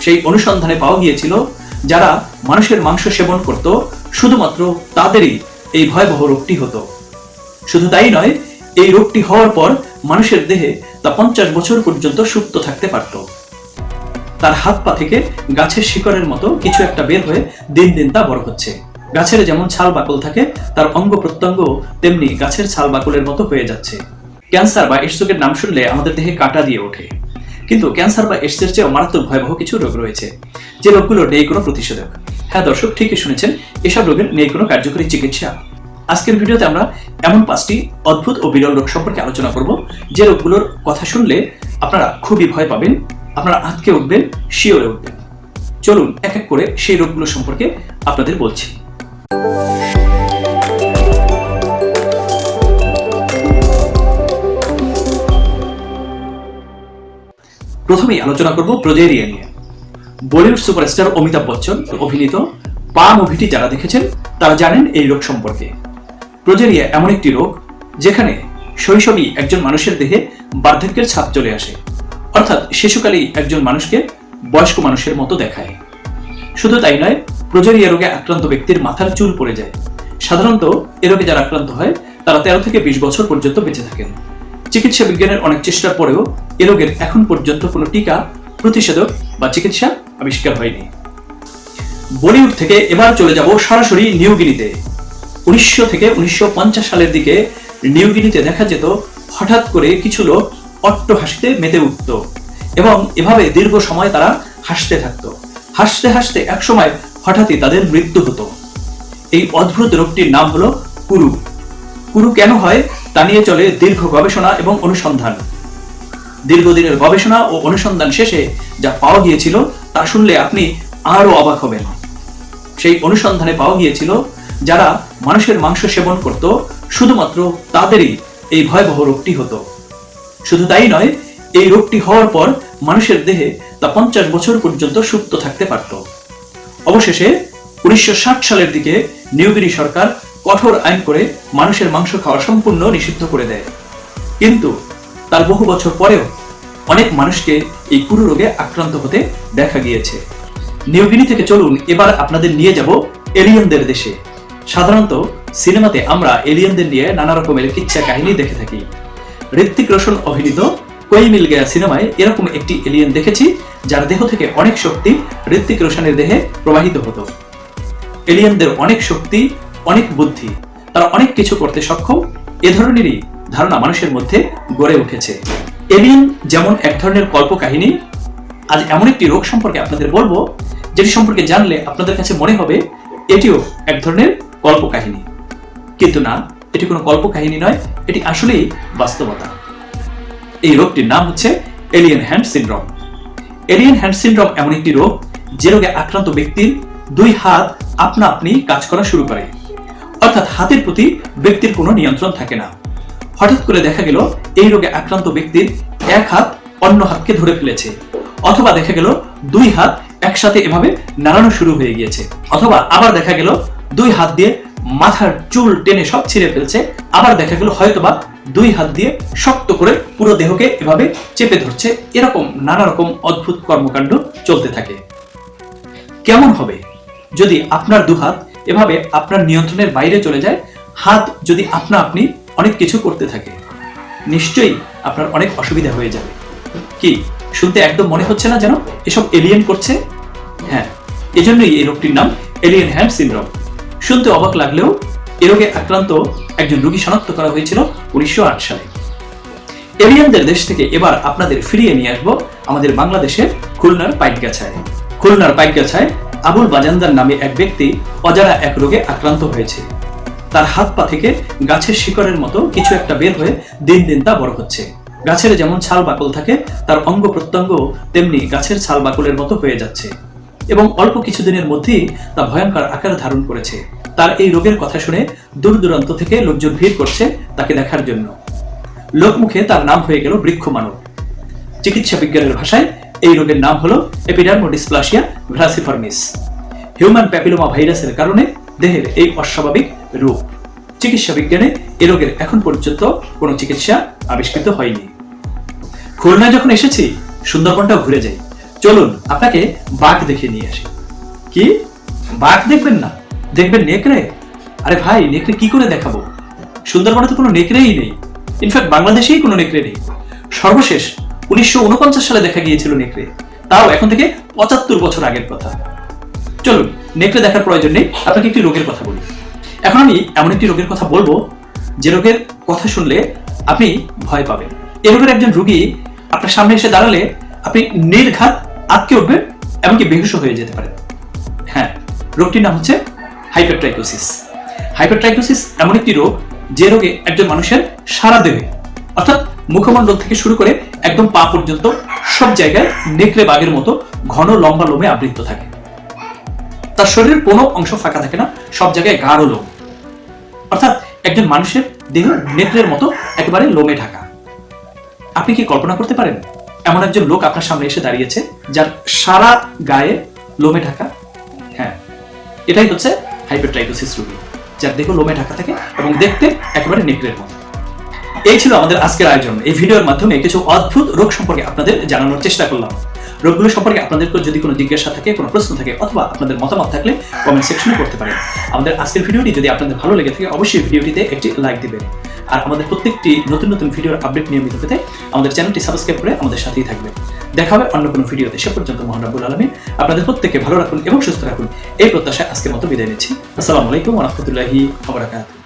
সেই অনুসন্ধানে পাওয়া গিয়েছিল যারা মানুষের মাংস সেবন করত, শুধুমাত্র তাদেরই এই ভয়াবহ রোগটি হতো। শুধু তাই নয়, এই রোগটি হওয়ার পর মানুষের দেহে তা পঞ্চাশ বছর পর্যন্ত সুপ্ত থাকতে পারত। তার হাত পা থেকে গাছের শিকড়ের মতো কিছু একটা বের হয়ে দিন দিন তা বড় হচ্ছে। গাছের যেমন ছাল বাকল থাকে, তার অঙ্গ প্রত্যঙ্গ তেমনি গাছের ছাল বাকলের মতো হয়ে যাচ্ছে। ক্যান্সার বা এডসোকের নাম শুনলে আমাদের দেহে কাটা দিয়ে ওঠে। কিন্তু ক্যান্সার বা এডসের চেয়েও মারাত্মক ভয়াবহ কিছু রোগ রয়েছে। যে রোগগুলোর নেই কোনো প্রতিষেধক। হ্যাঁ দর্শক, ঠিকই শুনেছেন, এসব রোগের নেই কোনো কার্যকরী চিকিৎসা। আজকের ভিডিওতে আমরা এমন পাঁচটি অদ্ভুত ও বিরল রোগ সম্পর্কে আলোচনা করব, যে রোগগুলোর কথা শুনলে আপনারা খুবই ভয় পাবেন, আপনারা আঁতকে উঠবেন, শিওরে উঠবেন। চলুন এক এক করে সেই রোগগুলো সম্পর্কে আপনাদের বলছি। প্রথমেই আলোচনা করব প্রজেরিয়া নিয়ে। বলিউড সুপারস্টার অমিতাভ বচ্চন অভিনীত পা মুভিটি যারা দেখেছেন, তারা জানেন এই রোগ সম্পর্কে। প্রজেরিয়া এমন একটি রোগ যেখানে শৈশবেই একজন মানুষের দেহে বার্ধক্যের ছাপ চলে আসে। অর্থাৎ শিশুকালেই একজন মানুষকে বয়স্ক মানুষের মতো দেখায়। শুধু তাই নয় প্রজেরিয়া রোগে আক্রান্ত ব্যক্তির মাথার চুল পড়ে যায়। সাধারণত এ রোগে যারা আক্রান্ত হয়, তারা তেরো থেকে বিশ বছর পর্যন্ত বেঁচে থাকেন। চিকিৎসা বিজ্ঞানের অনেক চেষ্টার পরেও এ রোগের এখন পর্যন্ত কোনো টিকা, প্রতিষেধক বা চিকিৎসা আবিষ্কার হয়নি। বলিউড থেকে এবার চলে যাব সরাসরি নিউগিনিতে উনিশশো থেকে উনিশশো সালের দিকে নিউগিনিতে দেখা যেত হঠাৎ করে কিছু লোক অট্ট হাসিতে মেতে উঠত এবং এভাবে দীর্ঘ সময় তারা হাসতে থাকতো। হাসতে হাসতে একসময় হঠাৎই তাদের মৃত্যু হতো। এই অদ্ভুত রোগটির নাম হলো কুরু। কুরু কেন হয়? তা নিয়ে চলে দীর্ঘ গবেষণা এবং অনুসন্ধান। দীর্ঘদিনের গবেষণা ও অনুসন্ধান শেষে যা পাওয়া গিয়েছিল তা শুনলে আপনি আরও অবাক হবেন। সেই অনুসন্ধানে পাওয়া গিয়েছিল যারা মানুষের মাংস সেবন করত, শুধুমাত্র তাদেরই এই ভয়াবহ রোগটি হতো। শুধু তাই নয়, এই রোগটি হওয়ার পর মানুষের দেহে তা পঞ্চাশ বছর পর্যন্ত সুপ্ত থাকতে পারত। অবশেষে উনিশশো ষাট সালের দিকে নিউগিরি সরকার কঠোর আইন করে মানুষের মাংস খাওয়া সম্পূর্ণ নিষিদ্ধ করে দেয়। কিন্তু তার বহু বছর পরেও অনেক মানুষকে এই কুরু রোগে আক্রান্ত হতে দেখা গিয়েছে। নিউগিনি থেকে চলুন, এবার আপনাদের নিয়ে যাব এলিয়েনদের দেশে। সাধারণত সিনেমাতে আমরা এলিয়েনদের নিয়ে নানা রকমের কিচ্ছা কাহিনী দেখে থাকি। ঋত্বিক রোশন অভিনীত কই মিল গেয়া সিনেমায় এরকম একটি এলিয়েন দেখেছি, যার দেহ থেকে অনেক শক্তি ঋত্বিক রোশনের দেহে প্রবাহিত হতো। এলিয়েনদের অনেক শক্তি অনেক বুদ্ধি, তারা অনেক কিছু করতে সক্ষম, এ ধরনেরই ধারণা মানুষের মধ্যে গড়ে উঠেছে। এলিয়েন যেমন এক ধরনের কল্পকাহিনী, আজ এমন একটি রোগ সম্পর্কে আপনাদের বলব, যেটি সম্পর্কে জানলে আপনাদের কাছে মনে হবে, এটিও এক ধরনের কল্পকাহিনী। কিন্তু না, এটি কোনো কল্পকাহিনী নয়, এটি আসলেই বাস্তবতা। এই রোগটির নাম হচ্ছে alien hand syndrome. Alien hand syndrome এমন একটি রোগ, যে রোগে আক্রান্ত ব্যক্তির দুই হাত আপনা আপনি কাজ করা শুরু করে। অর্থাৎ হাতের প্রতি ব্যক্তির কোনো নিয়ন্ত্রণ থাকে না। হঠাৎ করে দেখা গেল, এই রোগে আক্রান্ত ব্যক্তির এক হাত অন্য হাতকে ধরে ফেলেছে, অথবা দেখা গেল দুই হাত একসাথে এভাবে নাড়ানো শুরু হয়ে গিয়েছে, অথবা আবার দেখা গেল দুই হাত দিয়ে মাথার চুল টেনে সব ছিঁড়ে ফেলছে, আবার দেখা গেল হয়তোবা দুই হাত দিয়ে শক্ত করে পুরো দেহকে এভাবে চেপে ধরছে। এরকম নানা রকম অদ্ভুত কর্মকাণ্ড চলতে থাকে। কেমন হবে? যদি আপনার দুহাত এভাবে আপনার নিয়ন্ত্রণের বাইরে চলে যায়, হাত যদি আপনা আপনি অনেক কিছু করতে থাকে, নিশ্চয়ই আপনার অনেক অসুবিধা হয়ে যাবে। কি, শুনতে একদম মনে হচ্ছে না যেন এসব এলিয়েন করছে? হ্যাঁ এজন্যই এই রোগটির নাম এলিয়েন হ্যান্ড সিনড্রোম শুনতে অবাক লাগলেও এ রোগে আক্রান্ত একজন রোগী শনাক্ত করা হয়েছিল উনিশশো আট সালে। এলিয়েনদের দেশ থেকে এবার আপনাদের ফিরিয়ে নিয়ে আসব আমাদের বাংলাদেশের খুলনার পাইকগাছায়। খুলনার পাইকগাছায় আবুল বাজান্দার নামে এক ব্যক্তি অজানা এক রোগে আক্রান্ত হয়েছে। তার হাত পা থেকে গাছের শিকড়ের মতো কিছু একটা বের হয়ে দিন দিন তা বড় হচ্ছে। গাছের যেমন ছাল বাকল থাকে, তার অঙ্গ প্রত্যঙ্গ তেমনি গাছের ছাল বাকলের মতো হয়ে যাচ্ছে। এবং অল্প কিছুদিনের মধ্যেই তা ভয়ঙ্কর আকার ধারণ করেছে। তার এই রোগের কথা শুনে দূর দূরান্ত থেকে লোকজন ভিড় করছে তাকে দেখার জন্য। লোকমুখে তার নাম হয়ে গেল বৃক্ষ মানব। চিকিৎসা বিজ্ঞানের ভাষায় এই রোগের নাম হলো এপিডার্মোডিসপ্লাসিয়া ভ্রাসিফর্মিস হিউম্যান প্যাপিলোমা ভাইরাসের কারণে দেহের এই অস্বাভাবিক রূপ। চিকিৎসা বিজ্ঞানে এ রোগের এখন পর্যন্ত কোনো চিকিৎসা আবিষ্কৃত হয়নি। খুলনায় যখন এসেছি, সুন্দরবনটাও ঘুরে যাই। চলুন, আপনাকে বাঘ দেখে নিয়ে আসি। কি? বাঘ দেখবেন না? দেখবেন নেকড়ে? আরে ভাই, নেকড়ে কি করে দেখাবো? সুন্দরবনে তো কোনো নেকড়েই নেই। ইনফ্যাক্ট বাংলাদেশেই কোনো নেকড়ে নেই। সর্বশেষ উনিশশো উনপঞ্চাশ সালে দেখা গিয়েছিল নেকড়ে। তাও এখন থেকে পঁচাত্তর বছর আগের কথা। চলুন, নেকড়ে দেখার প্রয়োজন নেই, আপনাকে একটি রোগের কথা বলি। এখন আমি এমন একটি রোগের কথা বলব, যে রোগের কথা শুনলে আপনি ভয় পাবেন। এ রোগের একজন রোগী আপনার সামনে এসে দাঁড়ালে আপনি নির্ঘাত আটকে উঠবেন, এমনকি বেহুশ হয়ে যেতে পারেন। হ্যাঁ রোগটির নাম হচ্ছে হাইপারট্রাইকোসিস। হাইপারট্রাইকোসিস এমন একটি রোগ, যে রোগে একজন মানুষের সারা দেহে, অর্থাৎ মুখমণ্ডল থেকে শুরু করে একদম পা পর্যন্ত সব জায়গায় নেকড়ে বাঘের মতো ঘন লম্বা লোমে আবৃত থাকে। তার শরীরের কোনো অংশ ফাঁকা থাকে না, সব জায়গায় গাঢ় লোম। অর্থাৎ একজন মানুষের দেহ নেকড়ের মতো একেবারে লোমে ঢাকা। আপনি কি কল্পনা করতে পারেন, এমন একজন লোক আপনার সামনে এসে দাঁড়িয়েছে যার সারা গায়ে লোমে ঢাকা? হ্যাঁ এটাই হচ্ছে হাইপারট্রাইকোসিস রোগী, যার দেহ লোমে ঢাকা থাকে এবং দেখতে একেবারে নেকড়ের মতো। এই ছিল আমাদের আজকের আয়োজন। এই ভিডিওর মাধ্যমে কিছু অদ্ভুত রোগ সম্পর্কে আপনাদের জানানোর চেষ্টা করলাম। রোগগুলো সম্পর্কে আপনাদের যদি কোনো জিজ্ঞাসা থাকে, কোনো প্রশ্ন থাকে অথবা আপনাদের মতামত থাকলে কমেন্ট সেকশনে করতে পারেন। আমাদের আজকের ভিডিওটি যদি আপনাদের ভালো লেগে থাকে, অবশ্যই ভিডিওটিতে একটি লাইক দিবেন। আর আমাদের প্রত্যেকটি নতুন নতুন ভিডিওর আপডেট নিয়মিত পেতে আমাদের চ্যানেলটি সাবস্ক্রাইব করে আমাদের সাথেই থাকবেন। দেখা হবে অন্য কোনো ভিডিওতে। সে পর্যন্ত মোহান রাবুল আলমী আপনাদের প্রত্যেককে ভালো রাখুন এবং সুস্থ রাখুন। এই প্রত্যাশায় আজকের মতো বিদায় নিচ্ছি। আসসালামু আলাইকুম রহমতুল্লাহি আবরাকাত